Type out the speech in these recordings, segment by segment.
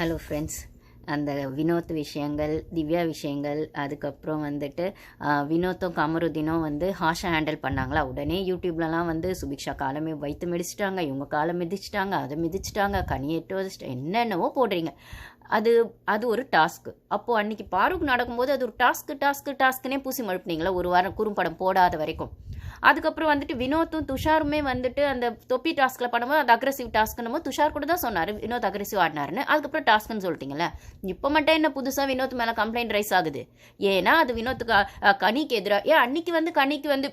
Hello friends அந்த வினோத் விஷயங்கள் திவ்யா விஷயங்கள் அதுக்கப்புறம் வந்துட்டு வினோத்தும் கமருதீனும் வந்து ஹாஷை ஹேண்டில் பண்ணாங்களா? உடனே யூடியூப்லலாம் வந்து சுபிக்ஷா காலமே வைத்து மிதிச்சிட்டாங்க இவங்க காலம் மிதிச்சிட்டாங்க அதை மிதிச்சிட்டாங்க கனியேட்டு வச்சுட்டு என்னென்னவோ போடுறீங்க. அது அது ஒரு டாஸ்க்கு அப்போது அன்றைக்கி பாருக்கு நடக்கும்போது அது ஒரு டாஸ்க்கு டாஸ்க்கு டாஸ்க்குனே பூசி மழுப்புனீங்களா? ஒரு வாரம் குறும்படம் போடாத வரைக்கும். அதுக்கப்புறம் வந்துட்டு வினோத்தும் துஷாருமே வந்துட்டு அந்த தொப்பி டாஸ்கில் பண்ணும்போது அது அக்ரெசிவ் டாஸ்க்குன்னு துஷார் கூட தான் சொன்னார் வினோத் அக்ரெசிவ் ஆடினாருன்னு. அதுக்கப்புறம் டாஸ்க்னு சொல்லிட்டீங்களே இப்போ மட்டும் என்ன புதுசாக வினோத் மேலே கம்ப்ளைண்ட் ரைஸ் ஆகுது? ஏன்னா அது வினோத்துக்கு கனிக்கு எதிராக ஏன் அன்னைக்கு வந்து கனிக்கு வந்து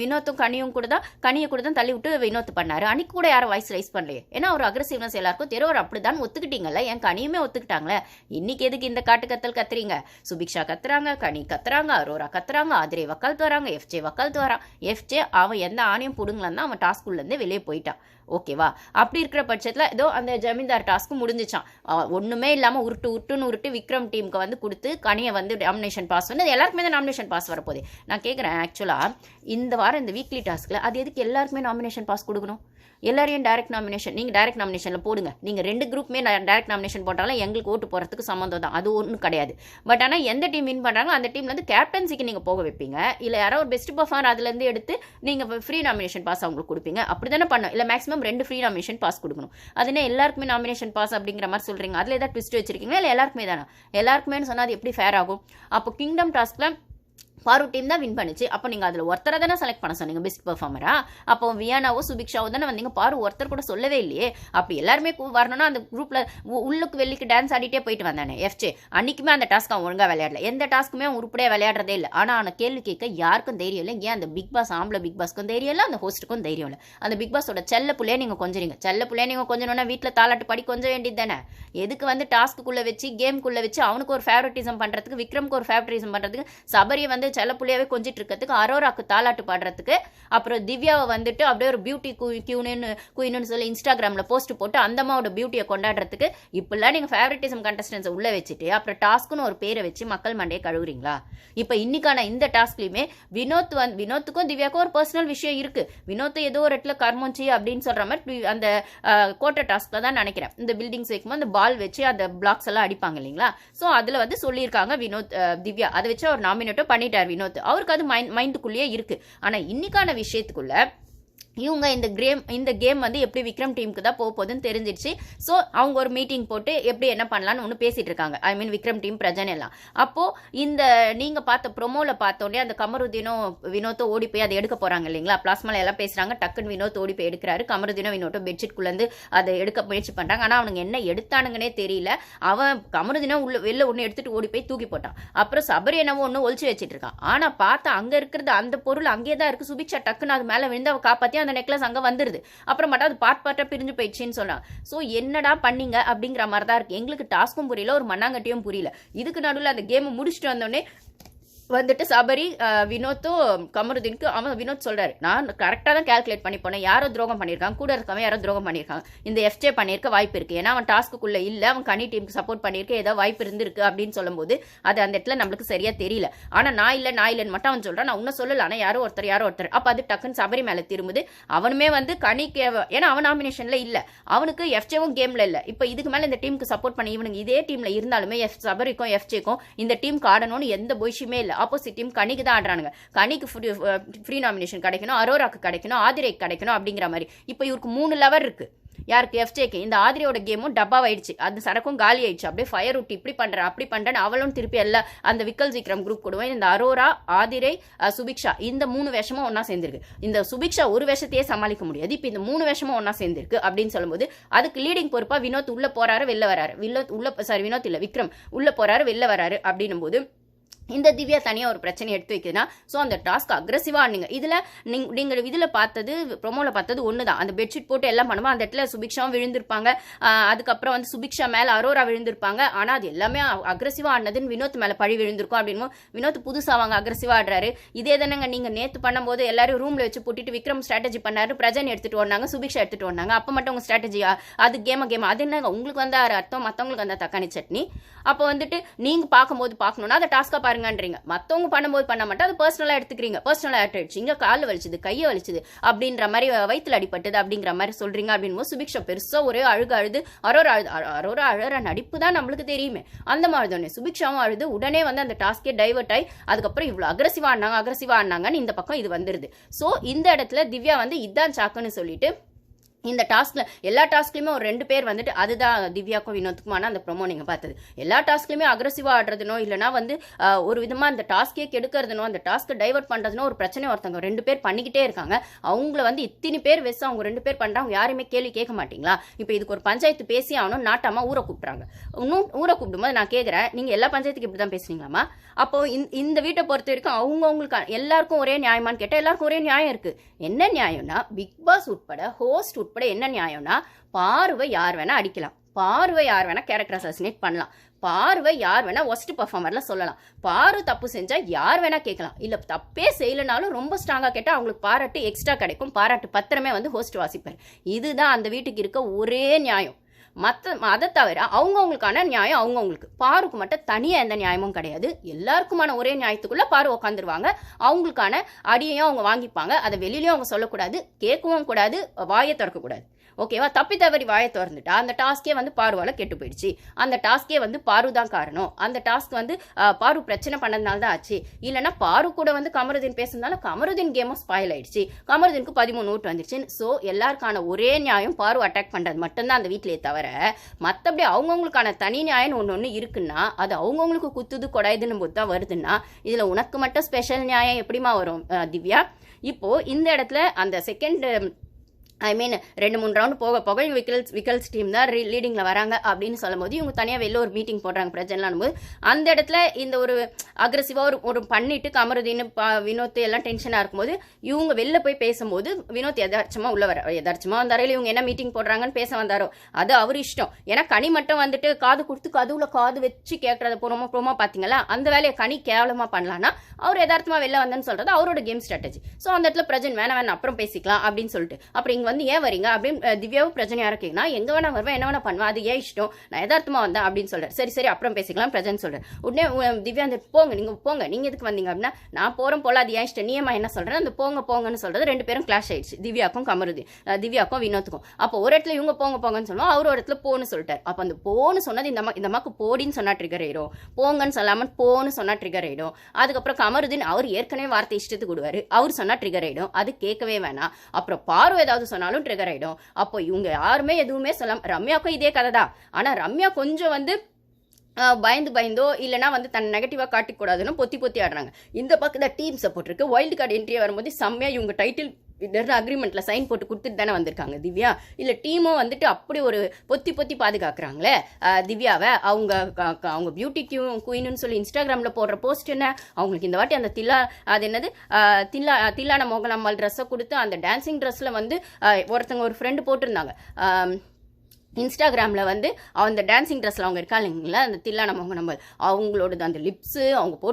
வினோத்தும் கனியும் கூட தான் கனியை கூட தான் தள்ளி விட்டு வினோத் பண்ணார். அன்னைக்கு கூட யாரும் வாய்ஸ் ரைஸ் பண்ணலையே. ஏன்னா ஒரு அக்ரஸிவ்னஸ் எல்லாருக்கும் தெரியும். அவர் அப்படிதான் ஒத்துக்கிட்டீங்கல்ல. என் கனியுமே ஒத்துக்கிட்டாங்களே. இன்னைக்கு எதுக்கு இந்த காட்டு கத்தல் கத்துறீங்க? சுபிக்ஷா கத்துறாங்க கனி கத்துறாங்க அரோரா கத்துறாங்க ஆதிரை வக்காலத்து வராங்க எஃப்ஜே வக்காலத்து வரான் எஃப்ஜே அவன் எந்த ஆணையும் புடுங்கலன்னு அவன் டாஸ்க்குள்ள வெளியே போயிட்டான். ஓகேவா? அப்படி இருக்கிற பட்சத்தில் ஏதோ அந்த ஜமீன்தார் டாஸ்க்கு முடிஞ்சிச்சான் ஒன்றுமே இல்லாமல் உருட்டு உருட்டுன்னு உருட்டு விக்ரம் டீமுக்கு வந்து கொடுத்து கனியை வந்து நாமினேஷன் பாஸ் வந்து அது எல்லாருக்குமே தான் நாமினேஷன் பாஸ் வரப்போகுது. நான் கேட்குறேன் ஆக்சுவலாக இந்த வாரம் இந்த வீக்லி டாஸ்க்கில் அது எதுக்கு எல்லாருக்குமே நாமினேஷன் பாஸ் கொடுக்கணும்? எல்லாரையும் டைரக்ட் நாமினேஷன் நீங்கள் டைரக்ட் நாமினேஷனில் போடுங்க. நீங்கள் ரெண்டு குரூப்புமே டைரக்ட் நாமினேஷன் போட்டாலும் எங்களுக்கு ஓட்டு போகிறதுக்கு சம்மந்தம் தான். அது ஒன்றும் கிடையாது. பட் ஆனால் எந்த டீம் வின் பண்ணுறாங்களோ அந்த டீம்லேருந்து கேப்டன்சிக்கு நீங்கள் போக வைப்பீங்க. இல்லை யாரோ ஒரு பெஸ்ட் பர்ஃபார்மர் அதுலேருந்து எடுத்து நீங்கள் ஃப்ரீ நாமினேஷன் பாஸ் அவங்களுக்கு கொடுப்பீங்க. அப்படி தானே பண்ணும் இல்லை மேக்ஸிமம் ரெண்டு ஃப்ரீ நாமினேஷன் பாஸ் கொடுக்கணும். அதுனே எல்லாருக்குமே நாமினேஷன் பாஸ் அப்படிங்கிற மாதிரி சொல்கிறீங்க அதில் ஏதாவது ட்விஸ்ட் வச்சிருக்கீங்களா? இல்லை எல்லாருக்குமே தானே எல்லாருக்குமேனு சொன்னால் அது எப்படி ஃபேர் ஆகும்? அப்போ கிங்டம் டாஸ்க்கில் பாரு டீம் தான் வின் பண்ணுச்சு. அப்போ நீங்கள் அதில் ஒருத்தரை தானே செலக்ட் பண்ண சொன்னீங்க பெஸ்ட் பெர்ஃபார்மரா அப்போ வியானாவோ சுபிக்ஷாவோ தானே வந்தீங்க. பாரு ஒருத்தர் கூட சொல்லவே இல்லையே. அப்படி எல்லாருமே வரணும்னா அந்த குரூப்பில் உள்ளுக்கு வெளிக்கு டான்ஸ் ஆடிட்டே போயிட்டு வந்தானே எஃப்ஜே அன்னைக்குமே அந்த டாஸ்க் அவன் ஒழுங்காக விளையாடல. எந்த டாஸ்க்குமே அவன் உருப்படியாக விளையாடுறதே இல்லை. ஆனால் அவனை கேள்வி கேட்க யாருக்கும் தைரியம் இல்லை. ஏன் அந்த பிக் பாஸ் ஆம்பளை பிக் பாஸ்க்கும் தைரியம் இல்லை? அந்த ஹோஸ்ட்டுக்கும் தைரியம் இல்லை. அந்த பிக் பாஸோட செல்ல புள்ளைய நீங்கள் கொஞ்சறீங்க. செல்ல பிள்ளைய நீங்கள் கொஞ்சணும்னா வீட்டில் தாளாட்டு படி கொஞ்ச வேண்டியது தானே. எதுக்கு வந்து டாஸ்க்குள்ளே வச்சு கேம்குள்ளே வச்சு அவனுக்கு ஒரு ஃபேவரட்டிசம் பண்ணுறதுக்கு விக்ரம்க்கு ஒரு ஃபேவரட்டிசம் பண்ணுறதுக்கு சபரியை வந்து செல்ல புள்ளியாவே கொஞ்சிட்டு இருக்கிறதுக்கு அரோராக்கு தாலாட்டு பாடுறதுக்கு. அப்புறம் திவ்யாவை வந்துட்டு அப்படியே ஒரு பியூட்டி கியூனு குயின்னு சொல்லி இன்ஸ்டாகிராமில் போஸ்ட் போட்டு அந்த அம்மாவோட பியூட்டியை கொண்டாடுறதுக்கு இப்படிலாம் நீங்கள் ஃபேவரட்டிசம் கண்டஸ்டன்ஸை உள்ளே வச்சுட்டு அப்புறம் டாஸ்க்குன்னு ஒரு பேரை வச்சு மக்கள் மண்டையை கழுவுறீங்களா? இப்போ இன்னைக்கான இந்த டாஸ்க்லையுமே வினோத் வந்து வினோத்துக்கும் திவ்யாவுக்கும் ஒரு பர்சனல் விஷயம் இருக்கு. வினோத் ஏதோ ஒரு இடத்துல கர்மோச்சி அப்படின்னு சொல்ற மாதிரி அந்த கோட்டை டாஸ்க்ல தான் நினைக்கிறேன். இந்த பில்டிங்ஸ் வைக்கும்போது அந்த பால் வச்சு அந்த பிளாக்ஸ் எல்லாம் அடிப்பாங்க இல்லைங்களா? ஸோ அதில் வந்து சொல்லியிருக்காங்க வினோத் திவ்யா. அதை வச்சு அவர் நாமினேட்டும் சொல்லிட்டார் வினோத் அவருக்கு அது மைண்ட் மைண்டுக்குள்ளேயே இருக்கு. ஆனால் இன்னைக்கான விஷயத்துக்குள்ள இவங்க இந்த கேம் இந்த கேம் வந்து எப்படி விக்ரம் டீமுக்கு தான் போக போகுதுன்னு தெரிஞ்சிடுச்சு ஸோ அவங்க ஒரு மீட்டிங் போட்டு எப்படி என்ன பண்ணலான்னு ஒன்று பேசிட்டு இருக்காங்க. ஐ மீன் விக்ரம் டீம் பிரஜன் எல்லாம். அப்போது இந்த நீங்கள் பார்த்த ப்ரொமோவில் பார்த்தோன்னே அந்த கமருதீனும் வினோத்தோ ஓடி போய் அதை எடுக்க போகிறாங்க இல்லைங்களா? பிளாஸ்மால எல்லாம் பேசுகிறாங்க டக்குன்னு வினோத் ஓடி போய் எடுக்கிறாரு. கமருதீனும் வினோட்டோ பெட்ஷீட் அதை எடுக்க முயற்சி பண்ணுறாங்க ஆனால் அவனுங்க என்ன எடுத்தானுங்கன்னே தெரியல. அவன் கமருதீனும் உள்ள வெளில ஒன்று எடுத்துட்டு ஓடி போய் தூக்கி போட்டான். அப்புறம் சபரி என்னவோ ஒன்று ஒழிச்சு வச்சுட்டு இருக்கான். ஆனால் பார்த்தா அங்கே இருக்கிறது அந்த பொருள் அங்கேயே தான் இருக்குது சுபிக்ஷா டக்குன்னு அது மேலே விழுந்து அவ காப்பாத்தி அந்த நெக்லஸ் அங்கே வந்துடுது அப்புறமாட்டா அது பார்ட் பார்ட்டாக பிரிஞ்சு போயிடுச்சுன்னு சொன்னான் ஸோ என்னடா பண்ணீங்க அப்படிங்கிற மாதிரி தான் இருக்கு. எங்களுக்கு டாஸ்க்கும் புரியல ஒரு மண்ணாங்கட்டியும் புரியல. இதுக்கு நடுவில் அந்த கேமை முடிச்சுட்டு வந்தோடனே வந்துட்டு சபரி வினோத்தும் கமருதீனுக்கு அவன் வினோத் சொல்கிறார் நான் கரெக்டாக தான் கால்குலேட் பண்ணி போனேன். யாரோ துரோகம் பண்ணியிருக்காங்க கூட இருக்கவன் யாரோ துரோகம் பண்ணியிருக்காங்க இந்த எஃப்ஜே பண்ணியிருக்க வாய்ப்பு இருக்குது ஏன்னா அவன் டாஸ்க்குள்ளே இல்லை. அவன் கனி டீமுக்கு சப்போர்ட் பண்ணியிருக்க ஏதோ வாய்ப்பு இருந்திருக்கு. அப்படின்னு சொல்லும்போது அது அந்த இடத்துல நம்மளுக்கு சரியாக தெரியல. ஆனால் நான் இல்லை நான் இல்லைன்னு மட்டும் அவன் சொல்கிறான் நான் இன்னும் சொல்லல. ஆனால் யாரோ ஒருத்தர் யாரோ ஒருத்தர். அப்போ அது டக்குன்னு சபரி மேலே திரும்புது. அவனுமே வந்து கனிக்கு ஏன்னா அவன் நாமினேஷனில் இல்லை. அவனுக்கு எஃப்ஜேவும் கேமில் இல்லை. இப்போ இதுக்கு மேலே இந்த டீமுக்கு சப்போர்ட் பண்ணி இவனுங்க இதே டீமில் இருந்தாலுமே எஃப் சபரிக்கும் எஃப்ஜேக்கும் இந்த டீமுக்கு ஆடணும்னு எந்த பொய்ஷுமே இல்லை. ஆப்போசிட் டீம் கனிக்கு தான் ஆடுறானுங்க. கனிக்கு ஃப்ரீ நாமினேஷன் கிடைக்கணும் அரோராக்கு கிடைக்கணும் ஆதிரைக்கு கிடைக்கணும் அப்படிங்கிற மாதிரி. இப்போ இவருக்கு மூணு லெவர் இருக்கு. யாருக்கு? எஃப்ஜேக்கு இந்த ஆதிரியோட கேமும் டப்பாவாயிடுச்சு அந்த சரக்கும் காலி ஆயிடுச்சு. அப்படியே ஃபயர் விட்டு இப்படி பண்ணுறேன் அப்படி பண்ணுறேன்னு அவளும் திருப்பி எல்லாம் அந்த விக்கல் சீக்கிரம் குரூப் கூடுவேன். இந்த அரோரா ஆதிரை சுபிக்ஷா இந்த மூணு வேஷமும் ஒன்றா சேர்ந்துருக்கு. இந்த சுபிக்ஷா ஒரு வேஷத்தையே சமாளிக்க முடியாது. இப்போ இந்த மூணு வேஷமும் ஒன்றா சேர்ந்துருக்கு அப்படின்னு சொல்லும்போது அதுக்கு லீடிங் பொறுப்பாக வினோத் உள்ளே போகிறாரு வெளில வராரு. வினோத் உள்ள சாரி வினோத் இல்லை விக்ரம் உள்ளே போகிறாரு வெளில வராரு அப்படின்னும் போது இந்த திவ்யா தனியாக ஒரு பிரச்சனை எடுத்து வைக்குதுன்னா ஸோ அந்த டாஸ்க் அக்ரஸிவாக ஆடுங்க இதில் நீங்க நீங்கள் இதில் பார்த்தது ப்ரொமோவில் பார்த்தது ஒன்று தான் அந்த பெட்ஷீட் போட்டு எல்லாம் பண்ணுவோம் அந்த இடத்துல சுபிக்ஷாவும் விழுந்திருப்பாங்க. அதுக்கப்புறம் வந்து சுபிக்ஷா மேலே அரோரா விழுந்திருப்பாங்க. ஆனால் அது எல்லாமே அக்ரஸிவாக ஆடினதுன்னு வினோத் மேலே பழி விழுந்திருக்கும் அப்படின்னு வினோத் புதுசாக அவங்க அக்ரஸிவாக ஆடுறாரு. இதே தானங்க நீங்கள் நேற்று பண்ணும்போது எல்லாரும் ரூமில் வச்சு போட்டுட்டு விக்ரம் ஸ்ட்ராட்டஜி பண்ணாரு. பிரஜன் எடுத்துகிட்டு வந்தாங்க சுபிக்ஷா எடுத்துகிட்டு வந்தாங்க. அப்போ மட்டும் உங்கள் ஸ்ட்ராட்டஜி அது கேம கேம் அது என்னங்க? உங்களுக்கு வந்து அர்த்தம் மற்றவங்களுக்கு அந்த தக்காளி சட்னி. அப்போ வந்துட்டு நீங்கள் பார்க்கும்போது பார்க்கணுன்னா அதை டாஸ்க்காக பாருங்கன்றீங்க. மற்றவங்க பண்ணும்போது பண்ண மாட்டோம் அது பர்சனலாக எடுத்துக்கிறீங்க. பர்சனலாக ஆயிடுச்சு இங்கே கால் வலிச்சுது கையை வலிச்சுது அப்படின்ற மாதிரி வயிற்றுல அடிப்பட்டது அப்படிங்கிற மாதிரி சொல்கிறீங்க அப்படின்போது சுபிக்ஷா பெருசாக ஒரே அழுகு அழுது அரோரா அழுது அ- அரோரா அழற நடிப்பு தான் நம்மளுக்கு தெரியுமே. அந்த மாதிரி தானே. சுபிக்ஷாவும் அழுது உடனே வந்து அந்த டாஸ்கே டைவர்ட் ஆகி அதுக்கப்புறம் இவ்வளோ அக்ரஸிவாக ஆனாங்க அக்ரஸிவாக ஆனாங்கன்னு இந்த பக்கம் இது வந்துடுது ஸோ இந்த இடத்துல திவ்யா வந்து இதான் சாக்குன்னு சொல்லிட்டு இந்த டாஸ்கில் எல்லா டாஸ்க்லேயுமே ஒரு ரெண்டு பேர் வந்துட்டு அதுதான் திவ்யாக்கும் வினோத்துக்குமான அந்த ப்ரொமோ நீங்கள் பார்த்தது. எல்லா டாஸ்க்லயுமே அக்ரஸிவாக ஆடுறதுனோ இல்லைனா வந்து ஒரு விதமாக அந்த டாஸ்கே கெடுக்கிறதுனோ அந்த டாஸ்க்கை டைவர்ட் பண்ணுறதுனோ ஒரு பிரச்சனை ஒருத்தவங்க ரெண்டு பேர் பண்ணிக்கிட்டே இருக்காங்க. அவங்கள வந்து இத்தனை பேர் வெஸ் அவங்க ரெண்டு பேர் பண்ணுறாங்க யாருமே கேள்வி கேட்க மாட்டீங்களா? இப்போ இதுக்கு ஒரு பஞ்சாயத்து பேசி ஆகணும் நாட்டமாக ஊரை கூப்பிட்றாங்க. இன்னும் ஊரை கூப்பிடும்போது நான் கேட்குறேன் நீங்கள் எல்லா பஞ்சாயத்துக்கு இப்படி தான் பேசுறீங்களாமா அப்போ இந்த- இந்த வீட்டை பொறுத்த வரைக்கும் அவங்கவுங்களுக்கு எல்லாருக்கும் ஒரே நியாயமான்னு கேட்டால் எல்லாருக்கும் ஒரே நியாயம் இருக்குது என்ன நியாயம்னா பிக் பாஸ் உட்பட ஹோஸ்ட் உட்பட என்ன நியாயம்னா பார்வை யார் வேணா அடிக்கலாம். பார்வை யார் வேணா கேரக்டர் அசாசினேட் பண்ணலாம். பார்வை யார் வேணா ஒஸ்ட் பர்ஃபார்மர்ல சொல்லலாம். பாரு தப்பு செஞ்சா யார் வேணா கேட்கலாம். இல்ல தப்பே செய்யலனாலும் ரொம்ப ஸ்ட்ராங்கா கேட்டா அவங்களுக்கு பாராட்டு எக்ஸ்ட்ரா கிடைக்கும். பாராட்டு பத்திரமே வந்து ஹோஸ்ட் வாசிப்பார். இதுதான் அந்த வீட்டுக்கு இருக்க ஒரே நியாயம். மற்ற அதை தவிர அவங்கவுங்களுக்கான நியாயம் அவங்கவுங்களுக்கு. பாருக்கு மட்டும் தனியாக எந்த நியாயமும் கிடையாது. எல்லாருக்குமான ஒரே நியாயத்துக்குள்ளே பாரு உட்காந்துருவாங்க அவங்களுக்கான அடியையும் அவங்க வாங்கிப்பாங்க. அதை வெளியிலையும் அவங்க சொல்லக்கூடாது. கேட்கவும் கூடாது. வாயை திறக்கக்கூடாது. ஓகேவா? தப்பி தவறி வாயை திறந்துட்டா அந்த டாஸ்க்கே வந்து பார்வால் கெட்டு போயிடுச்சு. அந்த டாஸ்க்கே வந்து பாரு தான் காரணம். அந்த டாஸ்க் வந்து பாரு பிரச்சனை பண்ணதுனால தான் ஆச்சு. இல்லைன்னா பாரு கூட வந்து கமருதீன் பேசுனதுனால கமருதீன் கேமும் ஸ்பாயில் ஆயிடுச்சு. கமருதீனுக்கு பதிமூணு ஓட்டு வந்துருச்சு ஸோ எல்லாருக்கான ஒரே நியாயம் பாரு அட்டாக் பண்ணுறது மட்டும்தான் அந்த வீட்டிலேயே தவிர மற்றபடி அவங்கவுங்களுக்கான தனி நியாயம்னு ஒன்று ஒன்று இருக்குன்னா அது அவங்கவுங்களுக்கு குத்துது கொடாயுதுன்னு போது தான் வருதுன்னா இதில் உனக்கு மட்டும் ஸ்பெஷல் நியாயம் எப்படிமா வரும் திவ்யா? இப்போது இந்த இடத்துல அந்த செகண்ட் ஐ மீன் ரெண்டு மூணு ரவுண்ட் போக போக விக்கல்ஸ் விக்கல்ஸ் டீம் தான் லீடிங்கில் வராங்க அப்படின்னு சொல்லும்போது இவங்க தனியாக வெளில ஒரு மீட்டிங் போடுறாங்க பிரச்சனைலாம் போது அந்த இடத்துல இந்த ஒரு அக்ரஸிவாக ஒரு ஒரு பண்ணிட்டு கமருதீன் ப வினோத் எல்லாம் டென்ஷனாக இருக்கும்போது இவங்க வெளில போய் பேசும்போது வினோத் எதார்ச்சமாக உள்ள வர எதார்ச்சமாக வந்தாரோ இவங்க என்ன மீட்டிங் போடுறாங்கன்னு பேச வந்தாரோ அது அவர் இஷ்டம். ஏன்னா கனி மட்டும் வந்துட்டு காது கொடுத்து கதுவில் காது வச்சு கேட்குறத புறமா போகிறோமா பார்த்தீங்களா அந்த வேலையை கனி கேவலமாக பண்ணலான்னா அவர் எதார்த்தமாக வெளில வந்தேன்னு சொல்கிறது அவரோட கேம் ஸ்ட்ராட்டஜி ஸோ அந்த இடத்துல பிரஜன் வேணாம் வேணாம் அப்புறம் பேசிக்கலாம் அப்படின்னு சொல்லிட்டு. அப்புறம் நீங்கள் வந்து ஏன் வரீங்க? அப்படின்னு திவ்யாவும் பிரஜன் இருக்கீங்கன்னா கேட்கணும் எங்க வேணா வருவேன் என்ன வேணா பண்ணுவேன் அது ஏன் இஷ்டம்? நான் எதார்த்தமாக வந்தேன் அப்படின்னு சொல்கிறேன் சரி சரி அப்புறம் பேசிக்கலாம் பிரஜன் சொல்கிறேன் உடனே திவ்யா அந்த போங்க நீங்க போங்க. நீங்கள் எதுக்கு வந்தீங்க அப்படின்னா நான் போறேன் போல அது ஏன் இஷ்டம்? நீயமா என்ன சொல்கிறேன் அந்த போங்க போங்கன்னு சொல்றது ரெண்டு பேரும் கிளாஷ் ஆயிடுச்சு. திவ்யாக்கும் கமருதி திவ்யாக்கும் வினோத்துக்கும். அப்போ ஒரு இடத்துல இவங்க போங்க போங்கன்னு சொல்லுவோம் அவர் ஒரு இடத்துல போன்னு சொல்லிட்டார். அப்போ அந்த போன்னு சொன்னது இந்த அம்மா இந்த அம்மாக்கு போடின்னு சொன்னா ட்ரிகர் ஆயிடும். போங்கன்னு சொல்லாமல் போன்னு சொன்னா ட்ரிகர் ஆயிடும். அதுக்கப்புறம் கமருதின் அவர் ஏற்கனவே வார்த்தை இஷ்டத்துக்கு விடுவார். அவர் சொன்னா ட்ரிகர் ஆயிடும். அது கேட்கவே வேணாம். அப்புறம் பாரு ஏதாவது சொன்னாலும் ட்ரிகர் ஆயிடும். அப்போ இவங்க யாருமே எதுவுமே சொல்ல ரம்யாவுக்கும் இதே கதை தான் ஆனா ரம்யா கொஞ்சம் வந்து பயந்து பயந்தோ இல்லைனா வந்து தன் நெகட்டிவாக காட்டிக்கூடாதுன்னு பொத்தி பொத்தி ஆடுறாங்க. இந்த பக்கத்தில் டீம் சப்போர்ட் இருக்கு. வைல்டு கார்டு என்ட்ரி வரும்போது செம்மையாக இவங்க டைட்டில் அக்ரிமெண்ட்ல சைன் போட்டு கொடுத்துட்டு தானே வந்திருக்காங்க திவ்யா. இல்ல டீமும் வந்துட்டு அப்படி ஒரு பொத்தி பொத்தி பாதுகாக்கிறாங்களே? திவ்யாவை அவங்க அவங்க பியூட்டி கியூ குயின்னு சொல்லி இன்ஸ்டாகிராம்ல போடுற போஸ்ட் என்ன? அவங்களுக்கு இந்த வாட்டி அந்த தில்லா அது என்னது? தில்லா தில்லான மோகனம்மாள் ட்ரெஸ்ஸை கொடுத்து அந்த டான்சிங் ட்ரெஸ்ல வந்து ஒருத்தங்க ஒரு ஃப்ரெண்டு போட்டிருந்தாங்க. இன்ஸ்டாகிராமில் வந்து அந்த டான்சிங் ட்ரெஸ்ஸில் அவங்க இருக்காங்க இல்லைங்களா? அந்த தில்லான மோகனம்மாள். அவங்களோட அந்த லிப்ஸு அவங்க போட்டு